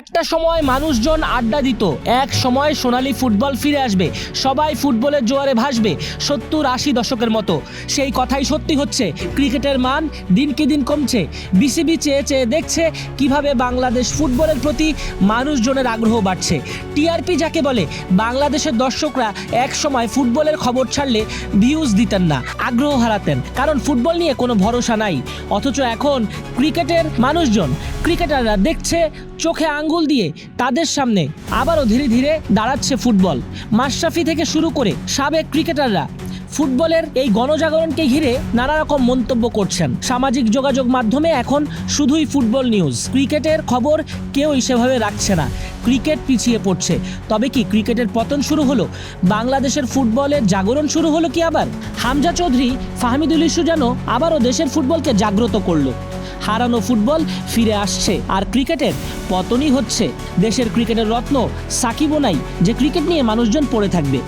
একটা সময় মানুষজন আড্ডা দিত। এক সময় সোনালি ফুটবল ফিরে আসবে। সবাই ফুটবলের জোয়ারে ভাসবে সত্তর আশি দশকের মতো। সেই কথাই সত্যি হচ্ছে। ক্রিকেটের মান দিনকে দিন কমছে। বিসিবি চেয়ে চেয়ে দেখছে কীভাবে বাংলাদেশ ফুটবলের প্রতি মানুষজনের আগ্রহ বাড়ছে। টিআরপি যাকে বলে, বাংলাদেশের দর্শকরা এক সময় ফুটবলের খবর ছাড়লে ভিউজ দিতেন না, আগ্রহ হারাতেন। কারণ ফুটবল নিয়ে কোনো ভরসা নাই। অথচ এখন ক্রিকেটের মানুষজন, ক্রিকেটাররা দেখছে চোখে আঙ্গুল দিয়ে তাদের সামনে আবারও ধীরে ধীরে দাঁড়াচ্ছে ফুটবল। মাশরাফি থেকে শুরু করে সাবেক ক্রিকেটাররা ফুটবলের এই গণজাগরণকে ঘিরে নানা রকম মন্তব্য করছেন। সামাজিক যোগাযোগ মাধ্যমে এখন শুধুই ফুটবল নিউজ। ক্রিকেটের খবর কেউই সেভাবে রাখছে না। ক্রিকেট পিছিয়ে পড়ছে। তবে কি ক্রিকেটের পতন শুরু হলো? বাংলাদেশের ফুটবলের জাগরণ শুরু হলো কি আবার? হামজা চৌধুরী, ফাহমিদুল ইস্যু যেন আবারও দেশের ফুটবলকে জাগ্রত করল। হারানো ফুটবল ফিরে আসছে। আর ক্রিকেটের পতনই হচ্ছে। দেশের ক্রিকেটের রত্ন সাকিবও নাই যে ক্রিকেট নিয়ে মানুষজন পড়ে থাকবে।